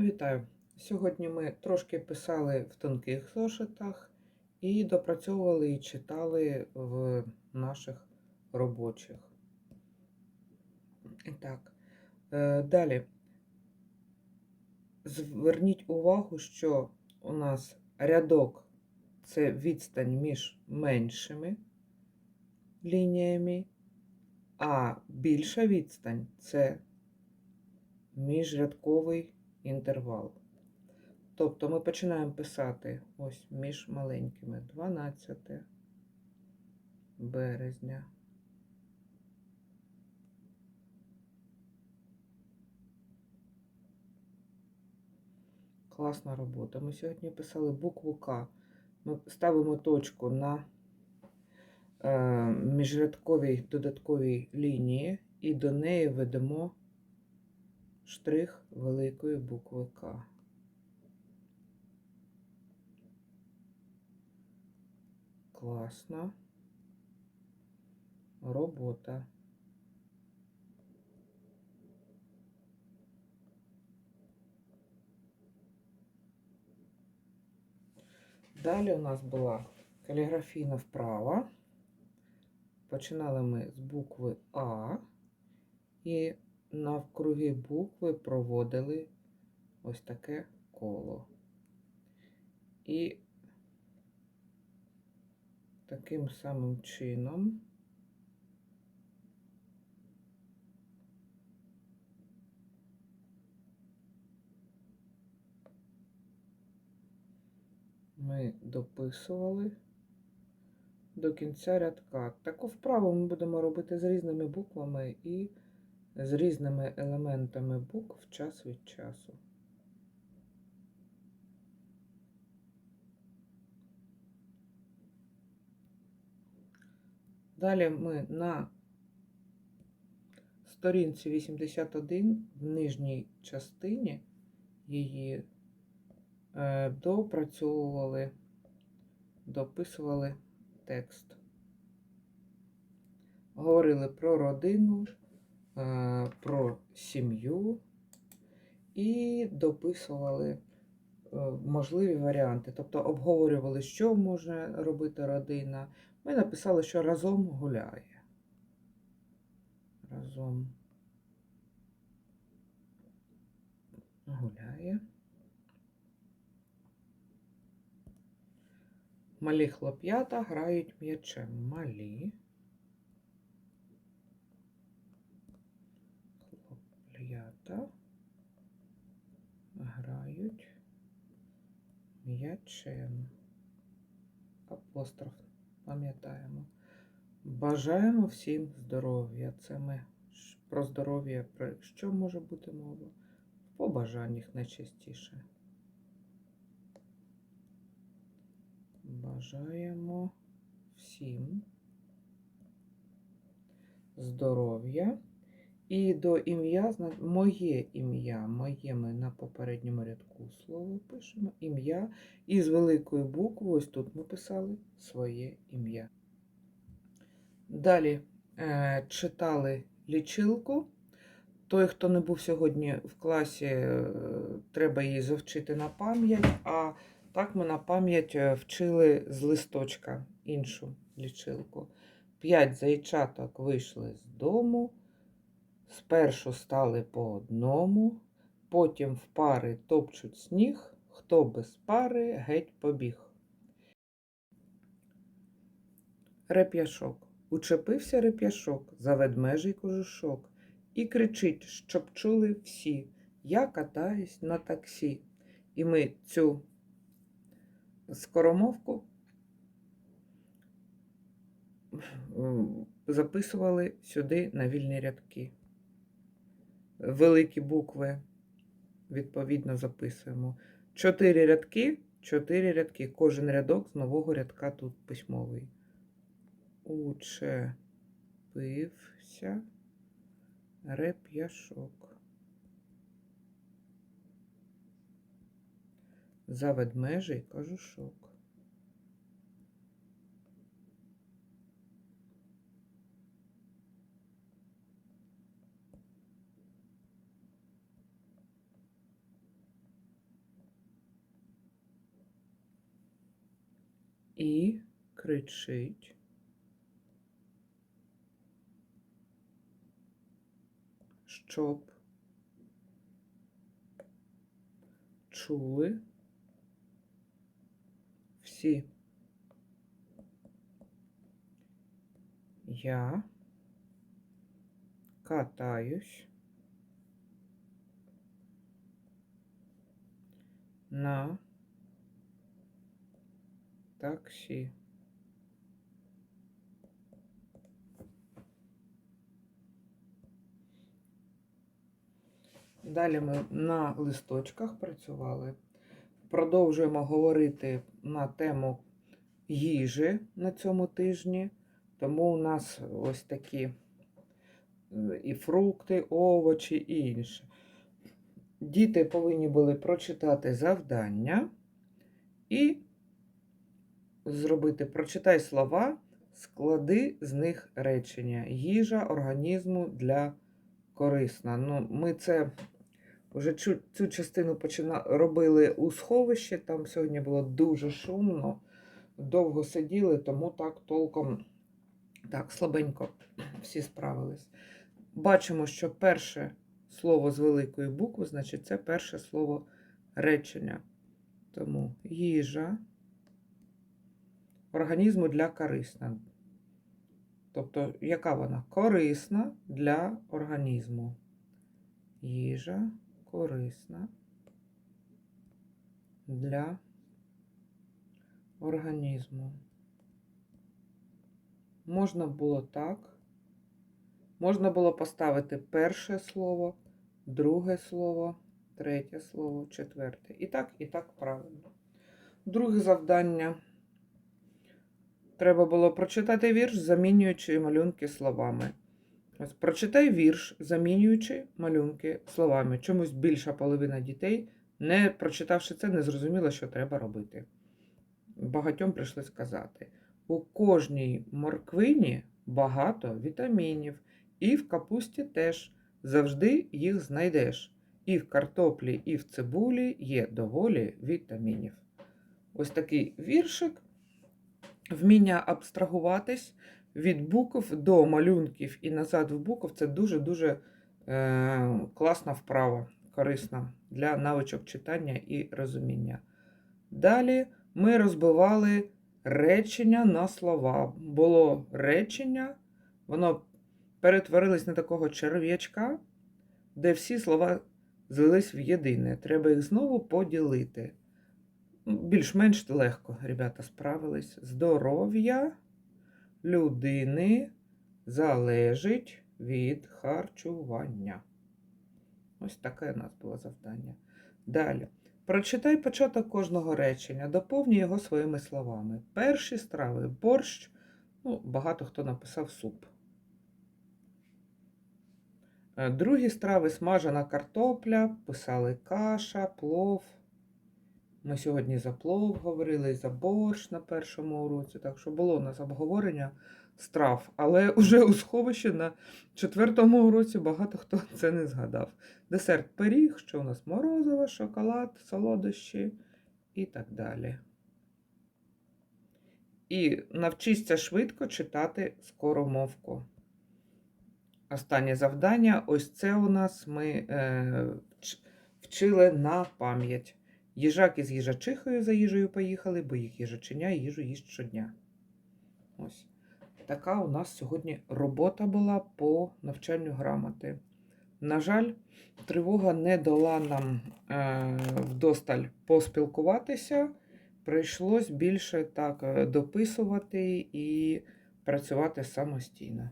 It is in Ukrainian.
Вітаю! Сьогодні ми трошки писали в тонких зошитах і допрацьовували і читали в наших робочих. Так, е, далі. Зверніть увагу, що у нас рядок це відстань між меншими лініями, а більша відстань це міжрядковий інтервал. Тобто ми починаємо писати ось між маленькими 12 березня. Класна робота. Ми сьогодні писали букву К. Ми ставимо точку на е, міжрядковій додатковій лінії і до неї ведемо штрих великої букви К. Класна робота. Далі у нас була каліграфійна вправа. Починали ми з букви А і навкруги букви проводили ось таке коло. І таким самим чином ми дописували до кінця рядка. Таку вправу ми будемо робити з різними буквами і з різними елементами букв час від часу. Далі ми на сторінці 81 в нижній частині її е, допрацьовували, дописували текст. Говорили про родину, про сім'ю і дописували е, можливі варіанти. Тобто обговорювали, що може робити родина. Ми написали, що разом гуляє. Разом гуляє. Малі хлоп'ята грають м'ячем. Малі. Хлоп'ята грають м'ячем. Апостроф пам'ятаємо. Бажаємо всім здоров'я. Це ми про здоров'я. Про що може бути мова? В побажаннях найчастіше. Бажаємо всім здоров'я. І до ім'я, моє ім'я, моє ми на попередньому рядку слово пишемо. Ім'я. І з великої букви, ось тут ми писали своє ім'я. Далі е, читали лічилку. Той, хто не був сьогодні в класі, е, треба її завчити на пам'ять. А так ми на пам'ять е, вчили з листочка іншу лічилку. П'ять зайчаток вийшли з дому. Спершу стали по одному, потім в пари топчуть сніг, хто без пари геть побіг. Реп'яшок. Учепився реп'яшок за ведмежий кожушок і кричить, щоб чули всі. Я катаюсь на таксі. І ми цю скоромовку записували сюди на вільні рядки великі букви, відповідно, записуємо. Чотири рядки, чотири рядки. Кожен рядок з нового рядка тут письмовий. Учепився реп'яшок. За ведмежий кажушок. І кричить. Щоб чули всі. Я катаюсь на таксі. Далі ми на листочках працювали. Продовжуємо говорити на тему їжі на цьому тижні. Тому у нас ось такі е, і фрукти, овочі і інше. Діти повинні були прочитати завдання і зробити прочитай слова, склади з них речення. Їжа організму для корисна. Ну, ми це вже цю, цю частину почина, робили у сховищі. Там сьогодні було дуже шумно, довго сиділи, тому так толком так, слабенько всі справились. Бачимо, що перше слово з великої букви, значить, це перше слово речення. Тому їжа організму для корисна. Тобто, яка вона? Корисна для організму. Їжа корисна для організму. Можна було так. Можна було поставити перше слово, друге слово, третє слово, четверте. І так, і так правильно. Друге завдання. Треба було прочитати вірш, замінюючи малюнки словами. Ось, прочитай вірш, замінюючи малюнки словами. Чомусь більша половина дітей, не прочитавши це, не зрозуміла, що треба робити. Багатьом прийшли сказати: у кожній морквині багато вітамінів, і в капусті теж завжди їх знайдеш. І в картоплі, і в цибулі є доволі вітамінів. Ось такий віршик. Вміння абстрагуватись від букв до малюнків і назад в букв це дуже-дуже е, класна вправа, корисна для навичок читання і розуміння. Далі ми розбивали речення на слова. Було речення, воно перетворилось на такого черв'ячка, де всі слова злились в єдине. Треба їх знову поділити. Більш-менш легко, ребята, справились. Здоров'я людини залежить від харчування. Ось таке у нас було завдання. Далі. Прочитай початок кожного речення, доповнюй його своїми словами. Перші страви борщ, ну, багато хто написав суп. Е, Другі страви смажена картопля, писали каша, плов. Ми сьогодні за плов говорили, за борщ на першому уроці, так що було у нас обговорення страв. Але вже у сховищі на четвертому уроці багато хто це не згадав. Десерт пиріг, що у нас морозиво, шоколад, солодощі і так далі. І навчися швидко читати скоромовку. Останнє завдання. Ось це у нас ми е, вчили на пам'ять. Їжак із їжачихою за їжею поїхали, бо їх їжаченя їжу їсть щодня. Ось. Така у нас сьогодні робота була по навчанню грамоти. На жаль, тривога не дала нам е, вдосталь поспілкуватися. Прийшлось більше так дописувати і працювати самостійно.